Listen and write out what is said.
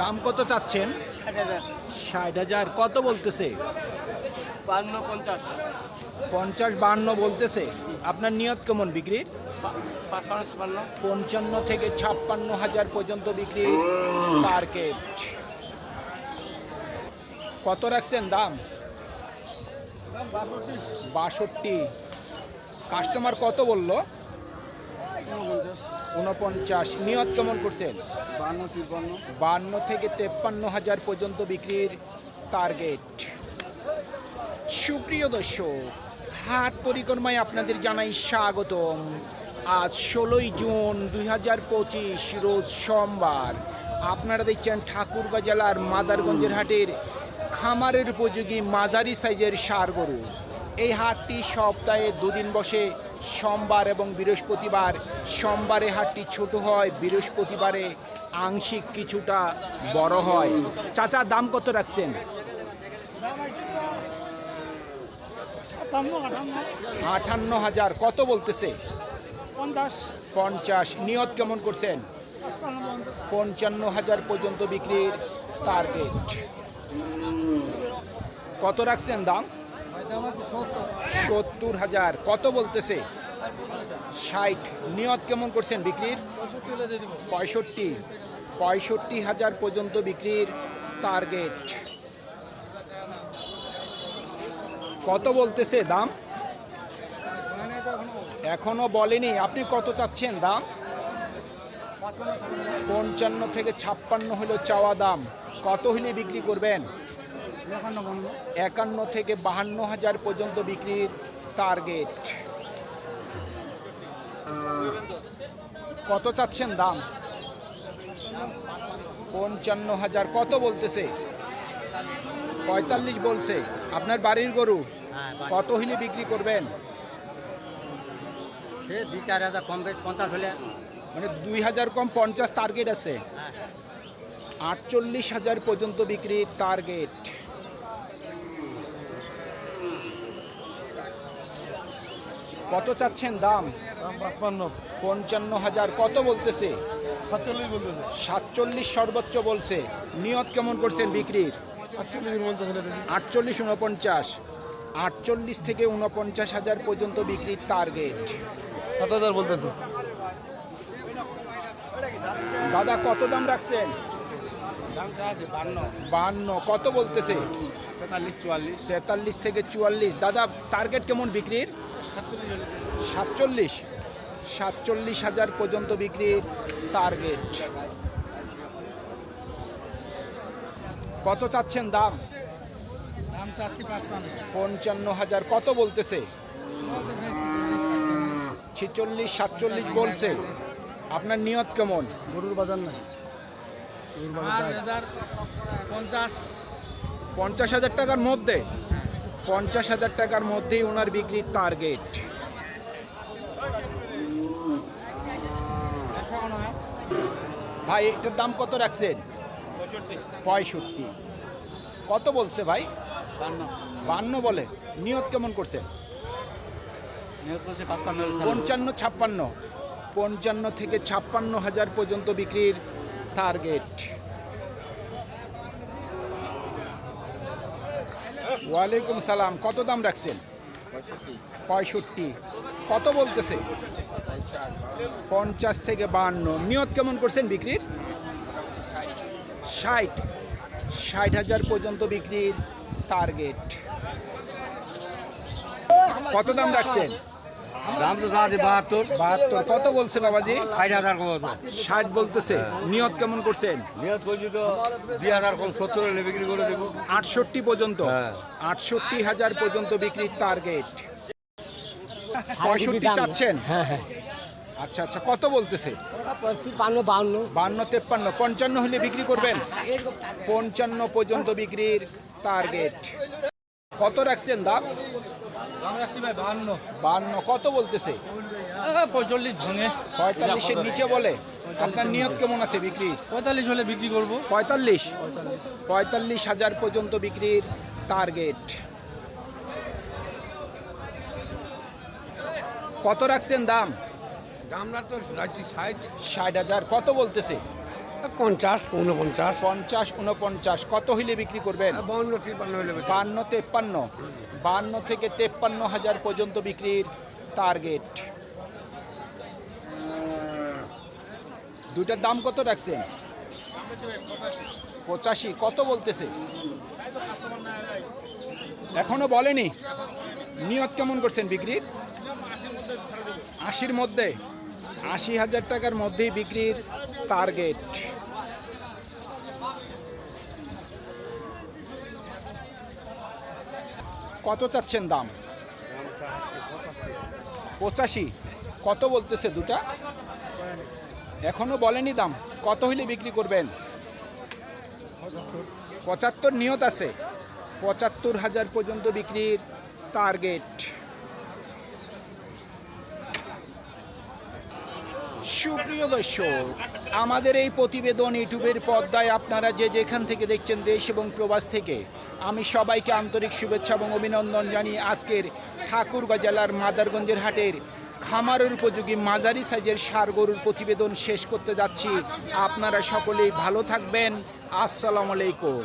দাম কত চাচ্ছেন? ষাট হাজার। কত বলতেছে? বান্ন পঞ্চাশ। পঞ্চাশ বান্ন বলতেছে। আপনার নিয়ত কেমন বিক্রির পঞ্চান্ন থেকে ছাপ্পান্ন হাজার পর্যন্ত বিক্রি মার্কেট কত রাখছেন দাম? বাষট্টি। কাস্টমার কত বলল? উনপঞ্চাশ নিয়ত কেমন করছেন? বান্ন তিপ্পান্ন। বান্ন থেকে তেপ্পান্ন হাজার পর্যন্ত বিক্রির টার্গেট সুপ্রিয় দর্শক হাট পরিক্রমায় আপনাদের জানাই স্বাগতম। আজ ষোলোই জুন দুই হাজার পঁচিশ রোজ সোমবার। আপনারা দেখছেন ঠাকুরগাঁ জেলার মাদারগঞ্জের হাটের খামারের উপযোগী মাঝারি সাইজের সার গরু। এই হাটটি সপ্তাহে দুদিন বসে সোমবার এবং বৃহস্পতিবার সোমবারে হাটটি ছোট হয় বৃহস্পতিবারে আংশিক কিছুটা বড় হয়। চাচা দাম কত রাখছেন? আটান্ন হাজার। কত বলতেছে? পঞ্চাশ। নিয়ত কেমন করছেন? পঞ্চান্ন হাজার পর্যন্ত বিক্রির টার্গেট কত রাখছেন দাম? সত্তর। হাজার। কত বলতেছে? ষাট। নিয়ত কেমন করছেন বিক্রির? পঁয়ষট্টি পঁয়ষট্টি। হাজার পর্যন্ত বিক্রির টার্গেট। কত বলতেছে দাম? এখনও বলেনি। আপনি কত চাচ্ছেন দাম? পঞ্চান্ন থেকে ছাপ্পান্ন হলো চাওয়া দাম। কত হলে বিক্রি করবেন? একান্ন থেকে বাহান্ন হাজার পর্যন্ত বিক্রির টার্গেট কত চাচ্ছেন দাম? পঞ্চান্ন হাজার। কত বলতেছে? পঁয়তাল্লিশ বলছে। আপনার বাড়ির গরু হ্যাঁ কত হলে বিক্রি করবেন? সে দুই চার হাজার কম পঞ্চাশ হলে। মানে দুই হাজার কম পঞ্চাশ টার্গেট আছে। হ্যাঁ আটচল্লিশ হাজার পর্যন্ত বিক্রির টার্গেট কত চাচ্ছেন দাম? পাঁচপান্ন পঞ্চান্ন হাজার কত বলতেছে? সাতচল্লিশ বলতেছে। সাতচল্লিশ সর্বোচ্চ বলছে। নিয়ত কেমন করছেন বিক্রির? আটচল্লিশ উনপঞ্চাশ আটচল্লিশ থেকে উনপঞ্চাশ হাজার পর্যন্ত বিক্রির টার্গেট সাত হাজার বলতেছে। দাদা কত দাম রাখছেন? বান্ন। কত বলতেছে? তেতাল্লিশ চুয়াল্লিশ। তেতাল্লিশ থেকে চুয়াল্লিশ। দাদা টার্গেট কেমন বিক্রির? সাতচল্লিশ। সাতচল্লিশ হাজার পর্যন্ত বিক্রির টার্গেট কত চাচ্ছেন দাম? দাম চাচ্ছি পঞ্চান্ন হাজার কত বলতেছে? ছেচল্লিশ সাতচল্লিশ বলছে। আপনার নিয়ত কেমন? গরুর বাজার নাই। হাজার পঞ্চাশ। পঞ্চাশ হাজার টাকার মধ্যে? পঞ্চাশ হাজার টাকার মধ্যেই ওনার বিক্রির টার্গেট ভাই এটার দাম কত রাখছেন? পঁয়ষট্টি। কত বলছে ভাই? বান্ন। বলে। নিয়ত কেমন করছেন? করছে পঞ্চান্ন ছাপ্পান্ন। পঞ্চান্ন থেকে ছাপ্পান্ন হাজার পর্যন্ত বিক্রির টার্গেট ওয়ালাইকুম সালাম, কত দাম রাখছেন? পঁয়ষট্টি। কত বলতেছে? পঞ্চাশ থেকে বান্ন। নিয়ত কেমন করছেন বিক্রির? ষাট। ষাট হাজার পর্যন্ত বিক্রির টার্গেট কত দাম রাখছেন? দাম তো চা বাহাত্তর। বাহাত্তর। কত বলছে বাবাজি? ষাট হাজার ষাট বলতেছে। নিয়ত কেমন করছেন? নিয়োগ করছি তো দুই হাজার কম সত্তর হলে বিক্রি করে দেবো। আটষট্টি পর্যন্ত? হ্যাঁ। আটষট্টি হাজার পর্যন্ত বিক্রির টার্গেট পঁয়ষট্টি চাচ্ছেন? হ্যাঁ হ্যাঁ। আচ্ছা আচ্ছা কত বলতেছে? বান্ন তেপ্পান্ন পঞ্চান্ন হলে বিক্রি করবেন? পঞ্চান্ন পর্যন্ত বিক্রির টার্গেট কত রাখছেন দাম দাম রাখছি ভাই বাহান্ন বান্ন কত বলতেছে? পঁয়তাল্লিশ ভাঙে। পঁয়তাল্লিশের নিচে বলে। আপনার নিয়ত কেমন আছে বিক্রি? পঁয়তাল্লিশ হলে বিক্রি করব। পঁয়তাল্লিশ? পঁয়তাল্লিশ। হাজার পর্যন্ত বিক্রির টার্গেট কত রাখছেন দাম? আমরা তো রাখছি ষাট। ষাট হাজার। কত বলতেছে? পঞ্চাশ উনপঞ্চাশ পঞ্চাশ উনপঞ্চাশ কত হইলে বিক্রি করবেন? বাউন্ন তিপ্পান্ন বেচা। বান্ন তেপ্পান্ন। বান্ন থেকে তেপ্পান্ন হাজার পর্যন্ত বিক্রির টার্গেট দুইটার দাম কত রাখছেন? পঁচাশি। কত বলতেছে? এখনও বলেনি। নিয়ত কেমন করছেন বিক্রির? আশির মধ্যে। আশি হাজার টাকার মধ্যেই বিক্রির টার্গেট কত চাচ্ছেন দাম? পঁচাশি। কত বলতেছে দুটা? এখনও বলেনি দাম। কত হইলে বিক্রি করবেন? পঁচাত্তর নিয়ত আছে। পঁচাত্তর হাজার পর্যন্ত বিক্রির টার্গেট। সুপ্রিয় দর্শক, আমাদের এই প্রতিবেদন ইউটিউবের পর্দায় আপনারা যে যেখান থেকে দেখছেন দেশ এবং প্রবাস থেকে আমি সবাইকে আন্তরিক শুভেচ্ছা এবং অভিনন্দন জানিয়ে আজকের ঠাকুরগাঁ জেলার মাদারগঞ্জের হাটের খামারের উপযোগী মাঝারি সাইজের সার গরুর প্রতিবেদন শেষ করতে যাচ্ছি। আপনারা সকলেই ভালো থাকবেন। আসসালামু আলাইকুম।